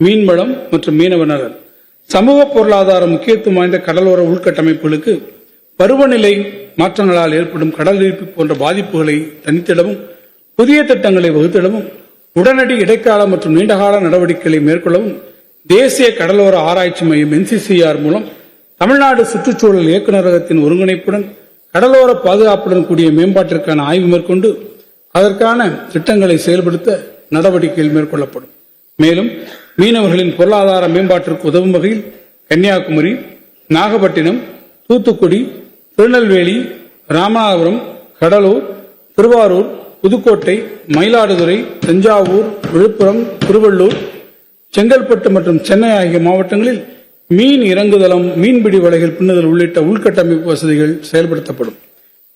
மீன்வளம் மற்றும் மீனவ நலன். சமூக பொருளாதார முக்கியத்துவம் வாய்ந்த கடலோர உள்கட்டமைப்புகளுக்கு பருவநிலை மாற்றங்களால் ஏற்படும் கடல் ஈர்ப்பு போன்ற பாதிப்புகளை தனித்திடவும் புதிய திட்டங்களை வகுத்திடவும் உடனடி இடைக்கால மற்றும் நீண்டகால நடவடிக்கைகளை மேற்கொள்ளவும் தேசிய கடலோர ஆராய்ச்சி மையம் என்சிசிஆர் மூலம் தமிழ்நாடு சுற்றுச்சூழல் இயக்குநரகத்தின் ஒருங்கிணைப்புடன் கடலோர பாதுகாப்புடன் கூடிய மேம்பாட்டிற்கான ஆய்வு மேற்கொண்டு அதற்கான திட்டங்களை செயல்படுத்த நடவடிக்கைகள் மேற்கொள்ளப்படும். மேலும் மீனவர்களின் பொருளாதார மேம்பாட்டிற்கு உதவும் வகையில் கன்னியாகுமரி நாகப்பட்டினம் தூத்துக்குடி திருநெல்வேலி ராமநாதபுரம் கடலூர் திருவாரூர் புதுக்கோட்டை மயிலாடுதுறை தஞ்சாவூர் விழுப்புரம் திருவள்ளூர் செங்கல்பட்டு மற்றும் சென்னை ஆகிய மாவட்டங்களில் மீன் இறங்குதளம் மீன்பிடி வலைகள் பின்னுதல் உள்ளிட்ட உள்கட்டமைப்பு வசதிகள் செயல்படுத்தப்படும்.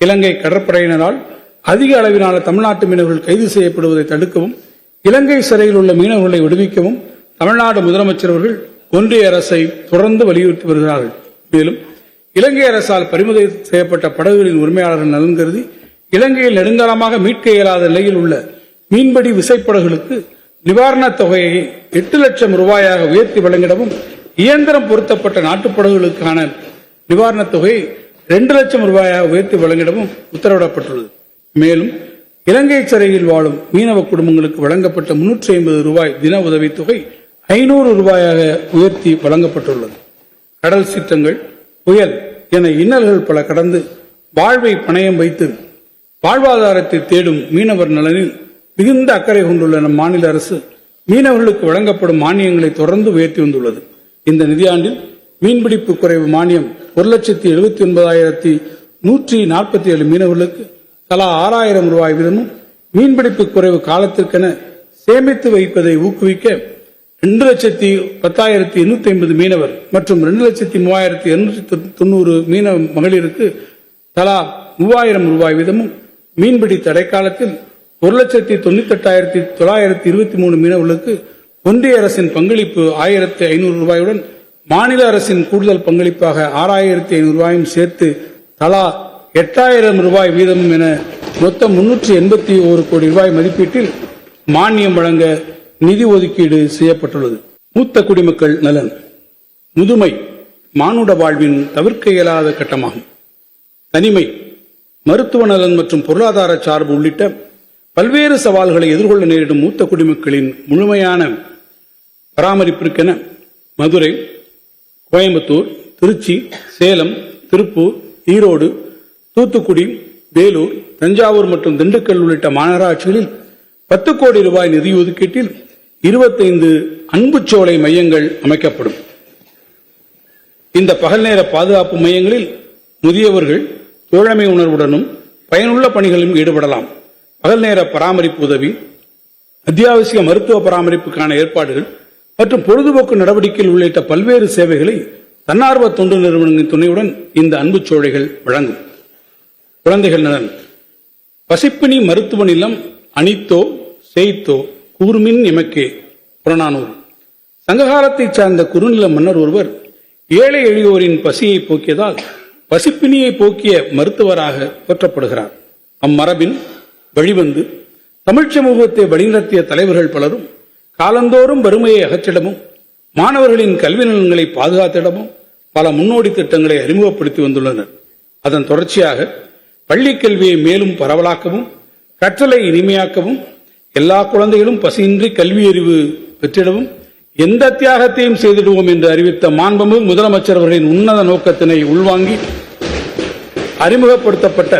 இலங்கை கடற்படையினரால் அதிக அளவிலான தமிழ்நாட்டு மீனவர்கள் கைது செய்யப்படுவதை தடுக்கவும் இலங்கை சிறையில் உள்ள மீனவர்களை விடுவிக்கவும் தமிழ்நாடு முதலமைச்சர் அவர்கள் ஒன்றிய அரசை தொடர்ந்து வலியுறுத்தி வருகிறார்கள். மேலும் இலங்கை அரசால் பறிமுதல் செய்யப்பட்ட படகுகளின் உரிமையாளர்கள் நலன் கருதி இலங்கையில் நெடுங்காலமாக மீட்க இயலாத நிலையில் உள்ள மீன்பிடி விசைப்படகுகளுக்கு நிவாரணத் தொகையை எட்டு லட்சம் ரூபாயாக உயர்த்தி வழங்கிடவும் இயந்திரம் பொருத்தப்பட்ட நாட்டுப்படகுகளுக்கான நிவாரணத் தொகையை இரண்டு லட்சம் ரூபாயாக உயர்த்தி வழங்கிடவும் உத்தரவிடப்பட்டுள்ளது. மேலும் இலங்கை சிறையில் வாழும் மீனவ குடும்பங்களுக்கு வழங்கப்பட்ட முன்னூற்றி ஐம்பது ரூபாய் தின உதவித் தொகை ஐநூறு ரூபாயாக உயர்த்தி வழங்கப்பட்டுள்ளது. கடல் சீற்றங்கள் புயல் என இன்னல்கள் பல கடந்து வாழ்வை பணயம் வைத்து வாழ்வாதாரத்தை தேடும் மீனவர் நலனில் மிகுந்த அக்கறை கொண்டுள்ள நம் மாநில அரசு மீனவர்களுக்கு வழங்கப்படும் மானியங்களை தொடர்ந்து உயர்த்தி வந்துள்ளது. இந்த நிதியாண்டில் மீன்பிடிப்பு குறைவு மானியம் ஒரு லட்சத்தி எழுபத்தி ஒன்பதாயிரத்தி நூற்றி நாற்பத்தி ஏழு மீனவர்களுக்கு தலா ஆறாயிரம் ரூபாய் வீதமும் மீன்பிடிப்பு குறைவு காலத்திற்கென சேமித்து வைப்பதை ஊக்குவிக்க ரெண்டு லட்சத்தி பத்தாயிரத்தி எண்ணூத்தி ஐம்பது மீனவர் மற்றும் ரெண்டு லட்சத்தி மூவாயிரத்தி எண்ணூற்றி தொண்ணூறு மீனவ மகளிருக்கு தலா மூவாயிரம் ரூபாய் வீதமும் மீன்பிடி தடைக்காலத்தில் ஒரு லட்சத்தி தொண்ணூத்தி எட்டாயிரத்தி தொள்ளாயிரத்தி இருபத்தி மூணு மீனவர்களுக்கு ஒன்றிய அரசின் பங்களிப்பு ஆயிரத்தி ஐநூறு ரூபாயுடன் மாநில அரசின் கூடுதல் பங்களிப்பாக ஆறாயிரத்தி ஐநூறு ரூபாயும் சேர்த்து தலா எட்டாயிரம் ரூபாய் வீதமும் என மொத்தம் முன்னூற்றி எண்பத்தி ஒரு கோடி ரூபாய் மதிப்பீட்டில் மானியம் வழங்க நிதி ஒதுக்கீடு செய்யப்பட்டுள்ளது. மூத்த குடிமக்கள் நலன். முதுமை மானுட வாழ்வின் தவிர்க்க இயலாத கட்டமாகும். தனிமை மருத்துவ நலன் மற்றும் பொருளாதார சார்பு உள்ளிட்ட பல்வேறு சவால்களை எதிர்கொள்ள நேரிடும் மூத்த குடிமக்களின் முழுமையான பராமரிப்பிற்கென மதுரை கோயம்புத்தூர் திருச்சி சேலம் திருப்பூர் ஈரோடு தூத்துக்குடி வேலூர் தஞ்சாவூர் மற்றும் திண்டுக்கல் உள்ளிட்ட மாநகராட்சிகளில் பத்து கோடி ரூபாய் நிதி ஒதுக்கீட்டில் இருபத்தைந்து அன்புச்சோலை மையங்கள் அமைக்கப்படும். இந்த பகல் நேர பாதுகாப்பு மையங்களில் முதியவர்கள் தோழமை உணர்வுடனும் பயனுள்ள பணிகளிலும் ஈடுபடலாம். பகல் நேர பராமரிப்பு உதவி அத்தியாவசிய மருத்துவ பராமரிப்புக்கான ஏற்பாடுகள் மற்றும் பொழுதுபோக்கு நடவடிக்கைகள் உள்ளிட்ட பல்வேறு சேவைகளை தன்னார்வ தொண்டு நிறுவனங்களின் துணையுடன் இந்த அன்பு சோழைகள் வழங்கும். குழந்தைகள் நலன். பசிப்பினி மருத்துவ நிலம் அனித்தோ செய்தோ கூர்மின் எமக்கே புறநானூர் சங்ககாலத்தைச் சார்ந்த குறுநில மன்னர் ஒருவர் ஏழை எளியோரின் பசியை போக்கியதால் பசிப்பினியை போக்கிய மருத்துவராக போற்றப்படுகிறார். அம்மரபின் வழிவந்து தமிழ்ச் சமூகத்தை வழிநடத்திய தலைவர்கள் பலரும் காலந்தோறும் வறுமையை அகற்றிடமும் மாணவர்களின் கல்வி நலன்களை பாதுகாத்திடமும் பல முன்னோடி திட்டங்களை அறிமுகப்படுத்தி வந்துள்ளனர். அதன் தொடர்ச்சியாக பள்ளிக் கல்வியை மேலும் பரவலாக்கவும் கற்றலை இனிமையாக்கவும் எல்லா குழந்தைகளும் பசியின்றி கல்வியறிவு பெற்றிடவும் எந்த தியாகத்தையும் செய்திடுவோம் என்று அறிவித்த மாண்புமிகு முதலமைச்சர் அவர்களின் உன்னத நோக்கத்தினை உள்வாங்கி அறிமுகப்படுத்தப்பட்ட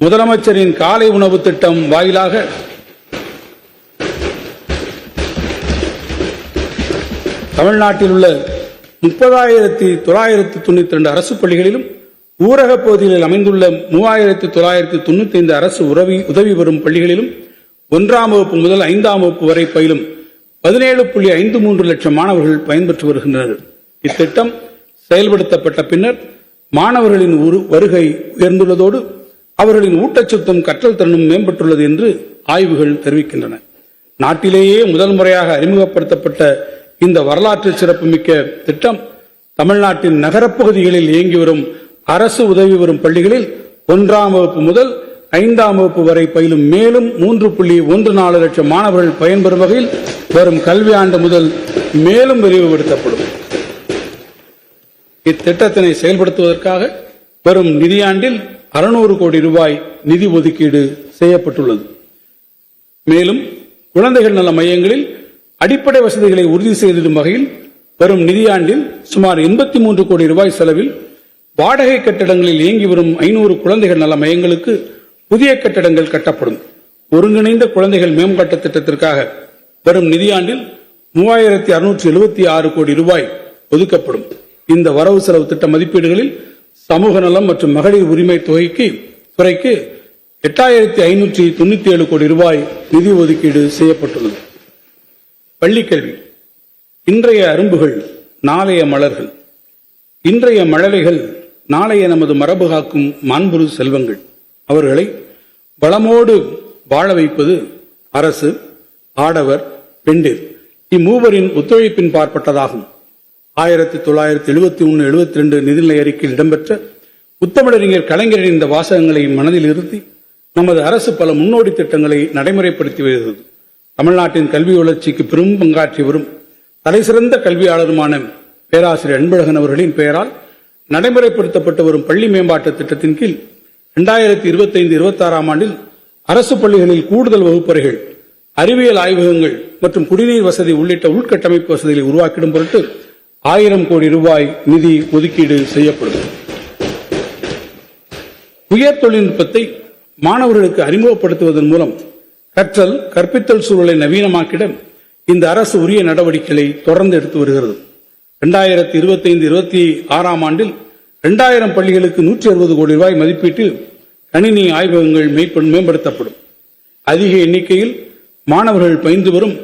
முதலமைச்சரின் காலை உணவு திட்டம் வாயிலாக தமிழ்நாட்டில் உள்ள முப்பதாயிரத்தி தொள்ளாயிரத்தி தொண்ணூத்தி ரெண்டு அரசு பள்ளிகளிலும் ஊரக பகுதிகளில் அமைந்துள்ள மூவாயிரத்தி தொள்ளாயிரத்தி தொண்ணூத்தி ஐந்து அரசு உதவி உதவி பெறும் பள்ளிகளிலும் ஒன்றாம் வகுப்பு முதல் ஐந்தாம் வகுப்பு வரை பயிலும் பதினேழு புள்ளி ஐந்து மூன்று லட்சம் மாணவர்கள் பயன்பெற்று வருகின்றனர். இத்திட்டம் செயல்படுத்தப்பட்ட பின்னர் மாணவர்களின் வருகை உயர்ந்துள்ளதோடு அவர்களின் ஊட்டச்சத்தும் கற்றல் திறனும் மேம்பட்டுள்ளது என்று ஆய்வுகள் தெரிவிக்கின்றன. நாட்டிலேயே முதல் முறையாக அறிமுகப்படுத்தப்பட்ட இந்த வரலாற்று சிறப்புமிக்க திட்டம் தமிழ்நாட்டின் நகரப்பகுதிகளில் இயங்கி வரும் அரசு உதவி வரும் பள்ளிகளில் ஒன்றாம் வகுப்பு முதல் ஐந்தாம் வகுப்பு வரை பயிலும் மேலும் மூன்று புள்ளி ஒன்று நாலு லட்சம் மாணவர்கள் பயன்பெறும் வகையில் வரும் கல்வியாண்டு முதல் மேலும் விரிவுபடுத்தப்படும். இத்திட்டத்தினை செயல்படுத்துவதற்காக வரும் நிதியாண்டில் அறுநூறு கோடி ரூபாய் நிதி ஒதுக்கீடு செய்யப்பட்டுள்ளது. மேலும் குழந்தைகள் நல மையங்களில் அடிப்படை வசதிகளை உறுதி செய்திடும் வகையில் வரும் நிதியாண்டில் சுமார் எண்பத்தி மூன்று கோடி ரூபாய் செலவில் வாடகை கட்டிடங்களில் இயங்கி வரும் ஐநூறு குழந்தைகள் நல மையங்களுக்கு புதிய கட்டிடங்கள் கட்டப்படும். ஒருங்கிணைந்த குழந்தைகள் மேம்பாட்டு திட்டத்திற்காக வரும் நிதியாண்டில் மூவாயிரத்தி அறுநூற்றி எழுபத்தி ஆறு கோடி ரூபாய் ஒதுக்கப்படும். இந்த வரவு செலவு திட்ட மதிப்பீடுகளில் சமூக நலம் மற்றும் மகளிர் உரிமை தொகைக்கு துறைக்கு எட்டாயிரத்தி ஐநூற்றி தொண்ணூத்தி ஏழு கோடி ரூபாய் நிதி ஒதுக்கீடு செய்யப்பட்டுள்ளது. பள்ளிக்கல்வி இன்றைய அரும்புகள் நாளைய மலர்கள். இன்றைய மழலைகள் நாளைய நமது மரபு காக்கும் மாண்புரு செல்வங்கள். அவர்களை வளமோடு வாழ வைப்பது அரசு ஆடவர் பெண்டிர். இம்மூவரின் ஒத்துழைப்பின் பார்ப்பட்டதாகும் ஆயிரத்தி தொள்ளாயிரத்தி எழுபத்தி ஒன்று எழுபத்தி ரெண்டு நிதிநிலை அறிக்கையில் இடம்பெற்ற உத்தமிழறிஞர் கலைஞரின் இந்த வாசகங்களை மனதில் இருத்தி நமது அரசு பல முன்னோடி திட்டங்களை நடைமுறைப்படுத்தி வருகிறது. தமிழ்நாட்டின் கல்வி வளர்ச்சிக்கு பெரும் பங்காற்றி வரும் தலைசிறந்த கல்வியாளருமான பேராசிரியர் அன்பழகன் அவர்களின் பெயரால் நடைமுறைப்படுத்தப்பட்டு வரும் பள்ளி மேம்பாட்டு திட்டத்தின் கீழ் இரண்டாயிரத்தி இருபத்தைந்து இருபத்தாறாம் ஆண்டில் அரசு பள்ளிகளில் கூடுதல் வகுப்பறைகள் அறிவியல் ஆய்வகங்கள் மற்றும் குடிநீர் வசதி உள்ளிட்ட உள்கட்டமைப்பு வசதிகளை உருவாக்கிடும் பொருட்டு ஆயிரம் கோடி ரூபாய் நிதி ஒதுக்கீடு செய்யப்படும். உயர் தொழில்நுட்பத்தை மாணவர்களுக்கு அறிமுகப்படுத்துவதன் மூலம் கற்றல் கற்பித்தல் சூழலை நவீனமாக்கிட இந்த அரசு உரிய நடவடிக்கைகளை தொடர்ந்து எடுத்து வருகிறது. ரெண்டாயிரத்தி இருபத்தைந்து இருபத்தி ஆறாம் ஆண்டில் ரெண்டாயிரம் பள்ளிகளுக்கு நூற்றி அறுபது கோடி ரூபாய் மதிப்பீட்டில் கணினி ஆய்வகங்கள் மேம்படுத்தப்படும். அதிக எண்ணிக்கையில் மாணவர்கள் பயின்று வரும்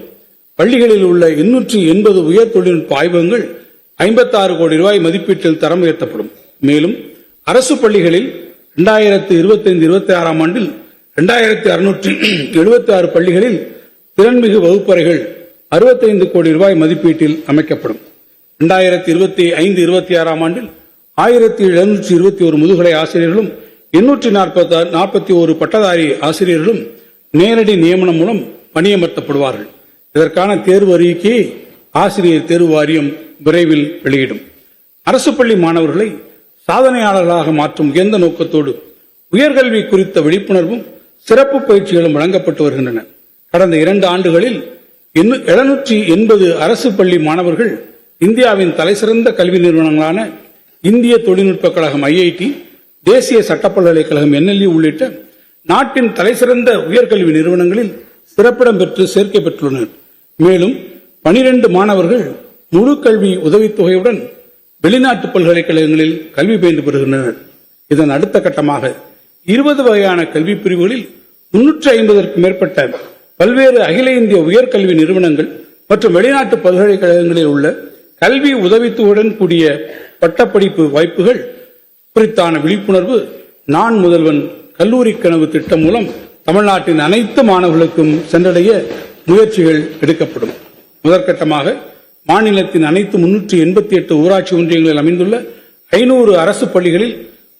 பள்ளிகளில் உள்ள எண்ணூற்றி எண்பது உயர் தொழில்நுட்ப ஆய்வகங்கள் ஐம்பத்தாறு கோடி ரூபாய் மதிப்பீட்டில் தரம் உயர்த்தப்படும். மேலும் அரசு பள்ளிகளில் ரெண்டாயிரத்து இருபத்தைந்து இருபத்தி ஆறாம் ஆண்டில் இரண்டாயிரத்தி அறுநூற்றி எழுபத்தி ஆறு பள்ளிகளில் திறன்மிகு வகுப்பறைகள் அறுபத்தைந்து கோடி ரூபாய் மதிப்பீட்டில் அமைக்கப்படும். இரண்டாயிரத்தி இருபத்தி ஐந்து இருபத்தி ஆறாம் ஆண்டில் ஆயிரத்தி எழுநூற்றி இருபத்தி ஒரு முதுகலை ஆசிரியர்களும் எண்ணூற்றி நாற்பத்தி நாற்பத்தி ஒரு பட்டதாரி ஆசிரியர்களும் நேரடி நியமனம் மூலம் பணியமர்த்தப்படுவார்கள். இதற்கான தேர்வு அறிக்கையை ஆசிரியர் தேர்வு வாரியம் விரைவில் வெளியிடும். அரசு பள்ளி மாணவர்களை சாதனையாளர்களாக மாற்றும் எந்த நோக்கத்தோடு உயர்கல்வி குறித்த விழிப்புணர்வும் சிறப்பு பயிற்சிகளும் வழங்கப்பட்டு வருகின்றன. கடந்த இரண்டு ஆண்டுகளில் எழுநூற்றி எண்பது அரசு பள்ளி மாணவர்கள் இந்தியாவின் தலைசிறந்த கல்வி நிறுவனங்களான இந்திய தொழில்நுட்ப கழகம் ஐஐடி தேசிய சட்ட பல்கலைக்கழகம் என்எல்இ உள்ளிட்ட நாட்டின் தலைசிறந்த உயர்கல்வி நிறுவனங்களில் சிறப்பிடம் பெற்று சேர்க்கை பெற்றுள்ளனர். மேலும் பனிரெண்டு மாணவர்கள் முழு கல்வி உதவித்தொகையுடன் வெளிநாட்டு பல்கலைக்கழகங்களில் கல்வி பயின்று பெறுகின்றனர். இதன் அடுத்த கட்டமாக இருபது வகையான கல்வி பிரிவுகளில் முன்னூற்றி ஐம்பதற்கும் மேற்பட்ட பல்வேறு அகில இந்திய உயர்கல்வி நிறுவனங்கள் மற்றும் வெளிநாட்டு பல்கலைக்கழகங்களில் உள்ள கல்வி உதவித்துடன் கூடிய பட்டப்படிப்பு வாய்ப்புகள் குறித்தான விழிப்புணர்வு நான் முதல்வன் கல்லூரி கனவு திட்டம் மூலம் தமிழ்நாட்டின் அனைத்து மாணவர்களுக்கும் சென்றடைய முயற்சிகள் எடுக்கப்படும். முதற்கட்டமாக மாநிலத்தின் அனைத்து முன்னூற்றி எண்பத்தி எட்டு ஊராட்சி ஒன்றியங்களில் அமைந்துள்ள ஐநூறு அரசு பள்ளிகளில்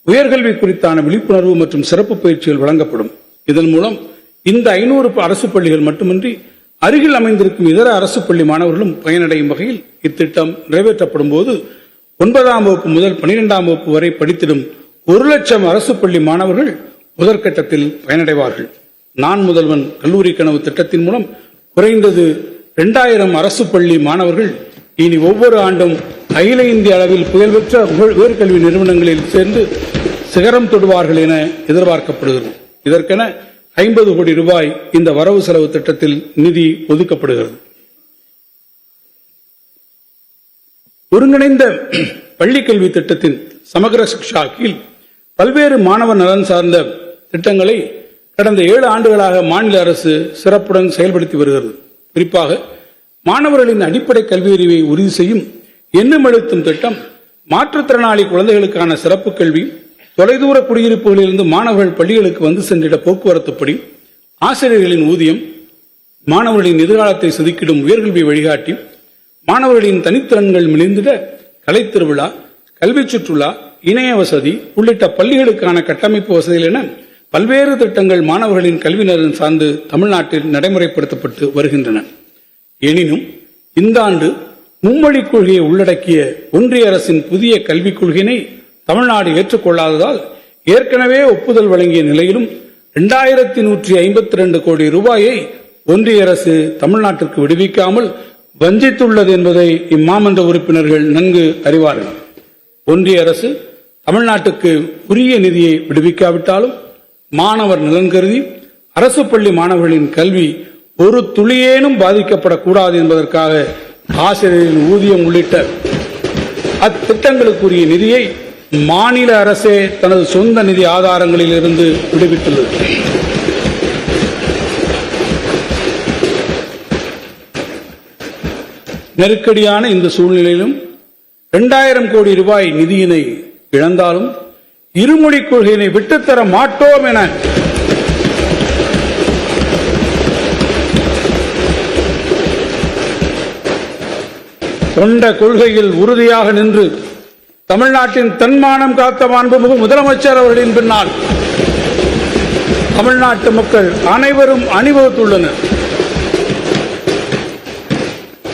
உயர்கல்வி குறித்தான விழிப்புணர்வு மற்றும் சிறப்பு பயிற்சிகள் வழங்கப்படும். இதன் மூலம் இந்த ஐநூறு அரசு பள்ளிகள் மட்டுமின்றி அருகில் அமைந்திருக்கும் இதர அரசு பள்ளி மாணவர்களும் பயனடையும் வகையில் இத்திட்டம் நிறைவேற்றப்படும் போது ஒன்பதாம் வகுப்பு முதல் பனிரெண்டாம் வகுப்பு வரை படித்திடும் ஒரு லட்சம் அரசு பள்ளி மாணவர்கள் முதற்கட்டத்தில் பயனடைவார்கள். நான் முதல்வன் கல்லூரி கனவு திட்டத்தின் மூலம் குறைந்தது இரண்டாயிரம் அரசு பள்ளி மாணவர்கள் இனி ஒவ்வொரு ஆண்டும் அகில இந்திய அளவில் புகழ்பெற்ற உயர்- உயர்கல்வி நிறுவனங்களில் சேர்ந்து சிகரம் தொடுவார்கள் என எதிர்பார்க்கப்படுகிறது. இதற்கென ஐம்பது கோடி ரூபாய் இந்த வரவு செலவு திட்டத்தில் நிதி ஒதுக்கப்படுகிறது. ஒருங்கிணைந்த பள்ளி கல்வி திட்டத்தின் சமகர சிக்ஷா கீழ் பல்வேறு மாணவர் நலன் சார்ந்த திட்டங்களை கடந்த ஏழு ஆண்டுகளாக மாநில அரசு சிறப்புடன் செயல்படுத்தி வருகிறது. குறிப்பாக மாணவர்களின் அடிப்படை கல்வி அறிவை உறுதி செய்யும் எண்ணும் எழுத்தும் திட்டம் மாற்றுத்திறனாளி குழந்தைகளுக்கான சிறப்பு கல்வி தொலைதூர குடியிருப்புகளிலிருந்து மாணவர்கள் பள்ளிகளுக்கு வந்து சென்றிட போக்குவரத்துப்படி ஆசிரியர்களின் ஊதியம் மாணவர்களின் எதிர்காலத்தை செதுக்கிடும் உயர்கல்வி வழிகாட்டி மாணவர்களின் தனித்திறன்கள் மிளிர்ந்திட கலைத்திருவிழா கல்வி சுற்றுலா இணைய வசதி உள்ளிட்ட பள்ளிகளுக்கான கட்டமைப்பு வசதிகள் என பல்வேறு திட்டங்கள் மாணவர்களின் கல்வி நலன் சார்ந்து தமிழ்நாட்டில் நடைமுறைப்படுத்தப்பட்டு வருகின்றன. எனினும் இந்த ஆண்டு மும்மொழிக் கொள்கையை உள்ளடக்கிய ஒன்றிய அரசின் புதிய கல்விக் கொள்கையினை தமிழ்நாடு ஏற்றுக்கொள்ளாததால் ஏற்கனவே ஒப்புதல் வழங்கிய நிலையிலும் இரண்டாயிரத்தி நூற்றி ஐம்பத்தி ரெண்டு கோடி ரூபாயை ஒன்றிய அரசு தமிழ்நாட்டிற்கு விடுவிக்காமல் வஞ்சித்துள்ளது என்பதை இம்மாமன்ற உறுப்பினர்கள் நன்கு அறிவார்கள். ஒன்றிய அரசு தமிழ்நாட்டுக்கு உரிய நிதியை விடுவிக்காவிட்டாலும் மாணவர் நலன் கருதி அரசு பள்ளி மாணவர்களின் கல்வி ஒரு துளியேனும் பாதிக்கப்படக்கூடாது என்பதற்காக ஆசிரியரின் ஊதியம் உள்ளிட்ட அத்திட்டங்களுக்குரிய நிதியை மாநில அரசே தனது சொந்த நிதி ஆதாரங்களில் இருந்து விடுவித்துள்ளது. நெருக்கடியான இந்த சூழ்நிலையிலும் இரண்டாயிரம் கோடி ரூபாய் நிதியினை இழந்தாலும் இருமொழிக் கொள்கையினை விட்டுத்தர மாட்டோம் என கொண்ட கொள்கையில் உறுதியாக நின்று தமிழ்நாட்டின் தன்மானம் காத்த மாண்புமிகு முதலமைச்சர் அவர்களின் பின்னால் தமிழ்நாட்டு மக்கள் அனைவரும் அணிவகுத்துள்ளனர்.